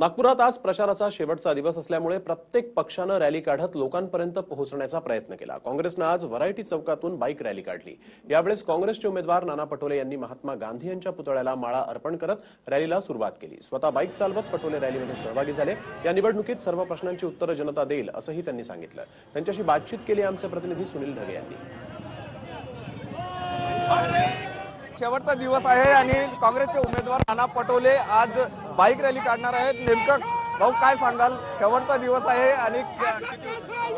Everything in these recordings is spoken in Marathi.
नागपुरात आज प्रचाराचा शेवटचा दिवस असल्यामुळे प्रत्येक पक्षानं रॅली काढत लोकांपर्यंत पोहोचण्याचा प्रयत्न केला. काँग्रेसनं आज व्हरायटी चौकातून बाईक रॅली काढली. यावेळेस काँग्रेसचे उमेदवार नाना पटोले यांनी महात्मा गांधी यांच्या पुतळ्याला माळा अर्पण करत रॅलीला सुरुवात केली. स्वतः बाईक चालवत पटोले रॅलीमध्ये सहभागी झाले. या निवडणुकीत सर्व प्रश्नांची उत्तरं जनता देईल असंही त्यांनी सांगितलं. त्यांच्याशी बातचीत केली आमचे प्रतिनिधी सुनील ढगे यांनी. शेवटचा दिवस आहे आणि काँग्रेसचे उमेदवार नाना पटोले आज बाईक रॅली काढणार आहेत. नेमकं भाऊ काय सांगाल? शेवटचा दिवस आहे आणि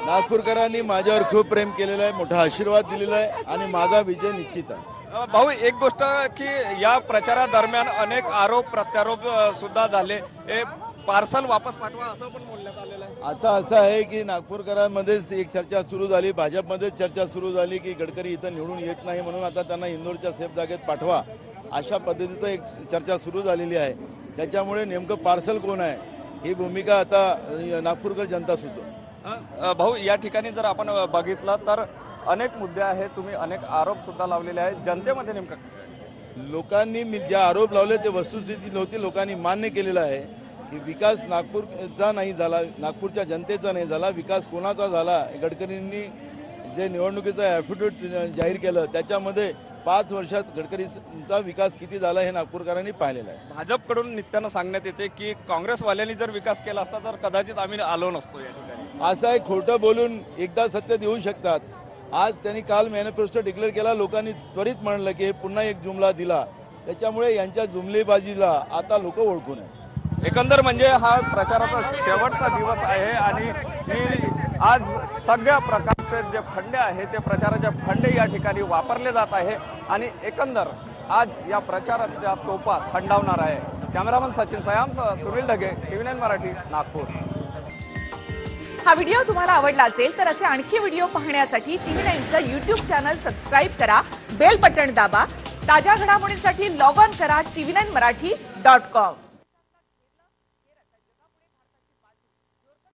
नागपूरकरांनी माझ्यावर खूप प्रेम केलेलं आहे मोठा आशीर्वाद दिलेला आहे आणि माझा विजय निश्चित आहे. भाऊ एक गोष्ट की या प्रचारादरम्यान अनेक आरोप प्रत्यारोप सुद्धा झाले. हे पार्सल वापस पाठवा असं पण बोलण्यात आलेलं आहे. आता असं आहे की नागपूरकरांमध्येच एक चर्चा सुरू झाली भाजपमध्येच चर्चा सुरू झाली की गडकरी इथं निवडून येत नाही म्हणून आता त्यांना इंदोरच्या सेफ जागेत पाठवा अशा पद्धतीचं एक चर्चा सुरू झालेली आहे. त्याच्यामुळे नेमकं पार्सल कोण आहे? ही भूमिका आता नागपूरकर जनता सुचव. भाऊ या ठिकाणी जर आपण बघितलं तर अनेक मुद्दे आहेत. तुम्ही अनेक आरोप सुद्धा लावलेले आहेत. जनतेमध्ये नेमकं? लोकांनी मी जे आरोप लावले ते वस्तुस्थिती नव्हती. लोकांनी मान्य केलेलं आहे की विकास नागपूरचा नाही झाला नागपूरच्या जनतेचा नाही झाला विकास कोणाचा झाला गडकरींनी जे निवडणुकीचं ॲफिडेविट जाहीर केलं त्याच्यामध्ये पाच वर्षात गडकरींचा विकास किती झाला हे नागपूरकरांनी पाहिलेलं आहे. भाजपकडून नित्यानं सांगण्यात येते की काँग्रेसवाल्यांनी जर विकास केला असता तर कदाचित आम्ही आलो नसतो या ठिकाणी. असं आहे खोटं बोलून एकदा सत्य देऊ शकतात. आज त्यांनी काल मॅनिफेस्टो डिक्लेअर केला लोकांनी त्वरित म्हणलं की हे पुन्हा एक जुमला दिला. त्याच्यामुळे यांच्या जुमलेबाजीला आता लोक ओळखून आहे एकंदर म्हणजे हा प्रचाराचा शेवटचा दिवस आहे आणि ही आज सगळ्या प्रकारचे जे फंडे आहे ते प्रचाराचे फंडे या ठिकाणी वापरले जात आहे आणि एकंदर आज या प्रचाराच्या तोपा थंडावणार आहे. कॅमेरामन सचिन सयामसह सुनील ढगे टीव्ही नाईन मराठी नागपूर. हा व्हिडिओ तुम्हाला आवडला असेल तर असे आणखी व्हिडिओ पाहण्यासाठी टीव्ही नाईनचं युट्यूब चॅनल सबस्क्राईब करा बेल बटन दाबा ताज्या घडामोडींसाठी लॉग ऑन करा TV nine Marathi dot com